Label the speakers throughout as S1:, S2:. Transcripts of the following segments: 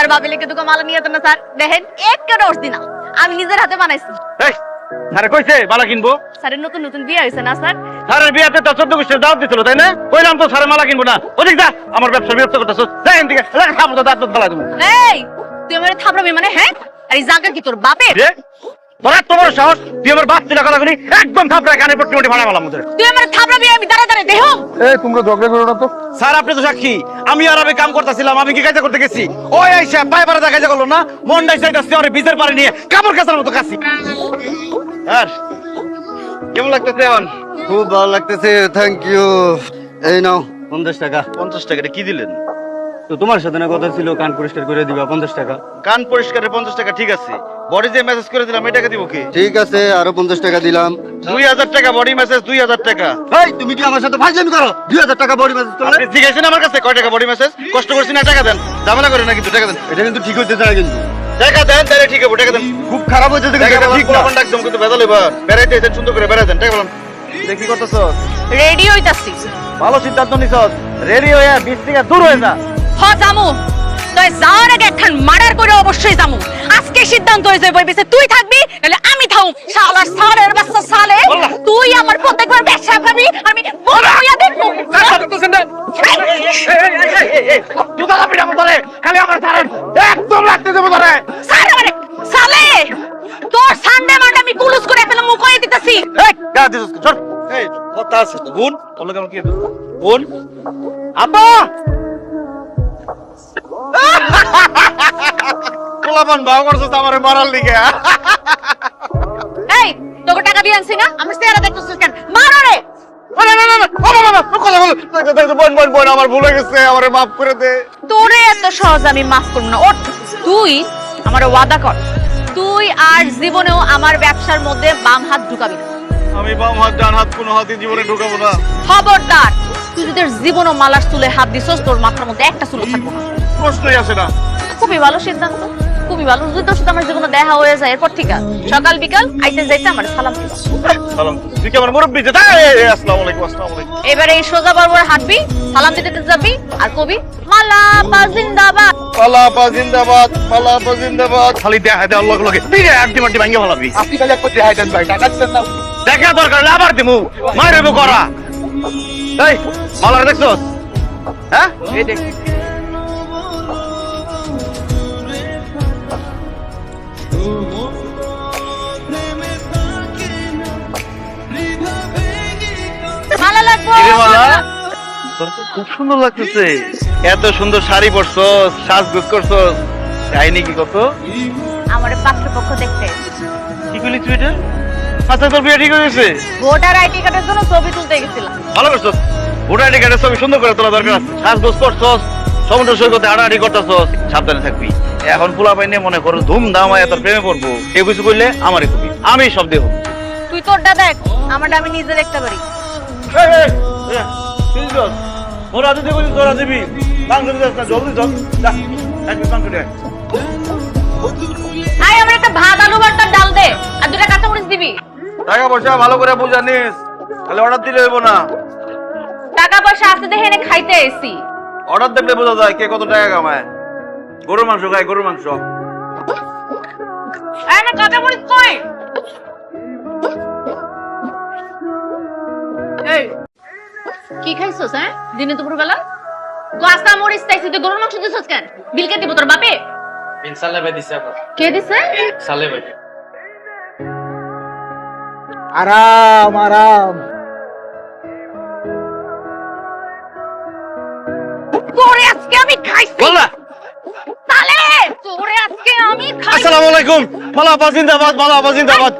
S1: Sir ভাবি লিখে দুটো মালা নিয়ে না স্যার। দেখেন একটা রস দিনা আমি নিজের হাতে বানাইছি।
S2: এই আরে কইছে মালা কিনবো?
S1: স্যারের নতুন নতুন বিয়ে হয়েছে না স্যার?
S2: স্যারের বিয়াতে তো চোদ্দ গোষ্ঠীর দাওয়াত দিছিল তাই না? কইলাম তো স্যারের মালা কিনবো না। ওদিক যা আমার ব্যবসা বিরক্ত করতেছ। যাই এদিকে খাব তো দাঁত ফেলা তুমি
S1: এই তুই আমার থাপড়াবি মানে হ্যাঁ? আর এই জায়গা কি তোর বাপের?
S2: তোর এত সাহস তুই আমার বাপ কথা করি একদম থাপড়া কানে পট্টি মুটি ভাড়া মালাম
S1: তুই আমার থাপড়াবি আমি দাঁড়া দাঁড়া দেহ
S3: এই তোমরা ঝগড়া করো না তো।
S2: স্যার আপনি তো সাক্ষী। আমি আর কাম করতেছিলাম আমি কি কাজে করতে গেছি? ওই আইসা পায়ে পারে দেখা করল না? ডাইসাই কাছে আমার বিজের পারে নিয়ে কাপড় কাচার মতো কাছি। আর কেমন লাগতেছে এখন?
S4: খুব ভালো লাগতেছে থ্যাংক ইউ এই নাও পঞ্চাশ টাকা।
S2: পঞ্চাশ টাকা এটা কি দিলেন?
S4: তো তোমার সাথে না কথা ছিল কান পরিষ্কার করে দিবা পঞ্চাশ টাকা।
S2: কান পরিষ্কারের পঞ্চাশ টাকা ঠিক আছে। বডি যে মেসেজ করে দিলাম এই টাকা দিব কি?
S4: ঠিক আছে আরও পঞ্চাশ টাকা দিলাম।
S2: দুই হাজার টাকা বডি মেসেজ দুই হাজার টাকা।
S4: এই তুমি কি আমার সাথে ফাইজলামি করো? দুই হাজার টাকা বডি মেসেজ
S2: আপনি জিজ্ঞাসেন আমার কাছে কয় টাকা বডি মেসেজ কষ্ট করছি না টাকা দেন। ঝামেলা করে না কিন্তু টাকা দেন।
S4: এটা কিন্তু ঠিক হইতে চায় কিন্তু।
S2: টাকা দেন তাহলে ঠিক হবে টাকা দেন।
S4: খুব খারাপ দেখে ঠিক না।
S2: না একদম কিন্তু বেদাল এবার বেড়াইতে এসেছেন সুন্দর করে বেড়াই দেন টাকা বলেন। দেখি করতেছ
S1: রেডি হইতাছি।
S2: ভালো সিদ্ধান্ত নিছ রেডি হয়ে বিশ থেকে দূর হয়ে যা।
S1: হ জামু তুই যাওয়ার আগে একখান মার্ডার করে অবশ্যই জামু সিদ্ধান্ত হয়েছে বই বেঁচে তুই থাকবি নাহলে আমি থাকুম। শালার সালের বাচ্চা সালে তুই আমার প্রত্যেকবার ব্যবসা খাবি আমি বড় হইয়া দেখব।
S2: একদম লাগতে দেবো ধরে
S1: সালে মানে সালে তোর সানডে মান্ডে আমি কুলুস করে ফেলে মুখ হয়ে দিতেছি।
S2: এই গা দিস চল। এই কথা আছে কি বোন? আপা পোলাপান ভাও করছ আমার মারার লিগে।
S1: এই তোকে টাকা দিয়ে আনছি না? আমি চেহারা দেখতেছিস কেন? মারো রে
S2: বাবা বাবা আমার ভুলে গেছে আমারে মাফ করে দে।
S1: তোরে এত সহজ আমি মাফ করব না। ওঠ তুই আমার ওয়াদা কর। তুই আর জীবনেও আমার ব্যবসার মধ্যে বাম হাত ঢুকাবি না।
S2: আমি বাম হাত ডান হাত কোনো হাতে জীবনে ঢুকাবো না।
S1: খবরদার তুই যদি জীবনও চুলে হাত দিছস তোর মাথার মধ্যে একটা চুলো থাকব না।
S2: প্রশ্নই আসে না।
S1: খুবই ভালো সিদ্ধান্ত। খুবই ভালো যদি তোর সাথে আমার জীবনে দেখা হয়ে যায় এরপর ঠিক আছে। সকাল বিকাল আইতে যাইতে আমার সালাম দিবা।
S2: সালাম। তুই কি আমার মুরব্বি? যে আসসালামু আলাইকুম আসসালামু আলাইকুম।
S1: এবারে এই সোজা বরাবর হাঁটবি সালাম দিতে যাবি আর কবি মালা পা জিন্দাবাদ।
S2: পালাপা জিন্দাবাদ পালাপা জিন্দাবাদ। খালি দেখা দেয় আল্লাহ লোকে বিরে আড্ডি ভালাবি
S3: আপনি কালে একবার দেখাই দেন ভাই টাকা দিচ্ছেন না।
S2: দেখা দরকার আবার দিমু। করা। এই মালার দেখছস হ্যাঁ?
S3: এই দেখ
S2: তোর তো খুব সুন্দর লাগতেছে। এত সুন্দর শাড়ি পরছস সাজগোজ করছস। কাহিনী কি কত
S1: আমার পাত্রপক্ষ দেখতে।
S2: কি করলি তুই এটা? আচ্ছা তোর বিয়ে ঠিক হয়ে গেছে?
S1: ভোটার আইডি কার্ডের জন্য ছবি তুলতে গেছিলাম।
S2: ভালো করছস। ভোটার আইডি কার্ডের ছবি সুন্দর করে তোলা দরকার আছে। সাজগোজ করছস সমুদ্র সৈকতে হাঁটাহাঁটি করতেছস সাবধানে থাকবি। এখন পোলা পাইনে মনে করো ধুমধাম হয় তোর প্রেমে পড়ব। কেউ কিছু করলে আমারই কবি। আমি সব দেহ
S1: তুই তোরটা দেখ আমারটা আমি নিজে দেখতে পারি।
S2: তোরা দিদি বলি তোরা দিবি। মাংস দিতে আসতে জলদি চল যা একদিন মাংস নিয়ে আয়।
S1: আমার একটা ভাত আলু ভর্তার ডাল দে আর দুটা কাঁচামরিচ দিবি।
S2: টাকা পয়সা ভালো করে বুঝা নিস তাহলে অর্ডার দিলে হইব না।
S1: টাকা পয়সা আছে দেখে এনে খাইতে এসি।
S2: অর্ডার দেখলে বোঝা যায় কে কত টাকা কামায়। গরুর মাংস খায় গরুর মাংস।
S1: আয় আমার কাঁচামরিচ কই? কি খাইছস হ্যাঁ? দিনে দুপুর বেলা কাঁচা মরিচ চাইছি তুই গরুর মাংস দিছস কেন? বিল কে দিব তোর বাপে?
S5: বিন সালে ভাই দিছে আপনার
S1: কে দিছে?
S5: সালে ভাই
S3: আরাম আরাম।
S1: তোরে আজকে আমি খাইছি।
S2: বললা
S1: তালে তোরে আজকে আমি খাইছি।
S2: আসসালামু আলাইকুম। মালা আবা জিন্দাবাদ মালা আবা জিন্দাবাদ।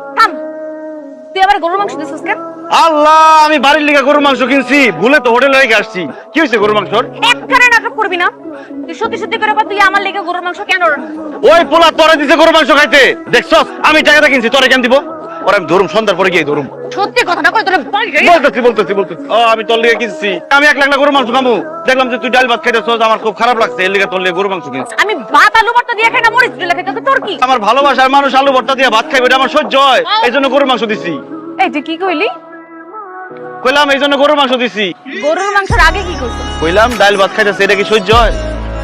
S1: তুই আবার গরুর মাংস দিছস কেন?
S2: আল্লাহ আমি বাড়ির লিগে গরুর মাংস কিনছি। ভুলে তো হোটেলে রেখে আসছি। কি হয়েছে গরুর মাংস?
S1: একখানে নাটক করবি না? তুই সত্যি সত্যি করে তুই আমার লেগে গরুর মাংস কেন
S2: ওই পোলা তোরে দিছে গরুর মাংস খাইতে। দেখছস? আমি টাকাটা কিনছি তোরে কেন দিব? ওরা আমি ধরুম সন্ধ্যার পরে গিয়ে ধরুম।
S1: সত্যি কথাটা কই তোরে
S2: বলতেছি বলতেছি বলতেছি। ও আমি তোর লিগে কিনছি। আমি এক লাখ না গরুর মাংস খাব দেখলাম যে তুই ডাল ভাত খাইতেছস আমার খুব খারাপ লাগছে। এর লিগে তোর লিগে গরুর মাংস কিনছি।
S1: আমি ভাত আলু ভর্তা দিয়ে খাই না মরিচ দিলে খাইতে তোর কি?
S2: আমার ভালোবাসার মানুষ আলু ভর্তা দিয়ে ভাত খাইবে এটা আমার সহ্য হয়। এই জন্য গরুর মাংস দিছি।
S1: এই তুই কি কইলি?
S2: কইলাম এই জন্য গরুর মাংস দিছি।
S1: গরুর মাংসের আগে কি কইছ
S2: কইলাম ডাল ভাত খাইতেছে এটা কি সহ্য হয়?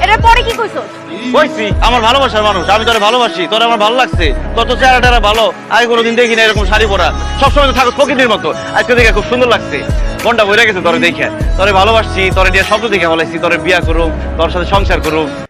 S1: এটার পরে কি কইছস
S2: কইছি, আমার ভালোবাসার মানুষ, আমি তোরে ভালোবাসি, তোরে আমার ভালো লাগছে, তোর তো চেহারাটা ভালো আগে কোনোদিন দেখি না এরকম শাড়ি পরা। সবসময় তো থাকো প্রকৃতির মতো, আজকে দেখে খুব সুন্দর লাগছে। মনটা বইরা গেছে তোরে দেখে। তোরে ভালোবাসছি, তোরে নিয়ে শব্দ দেখে ভালাইছি, তোরে বিয়া করুম তোর সাথে সংসার করুম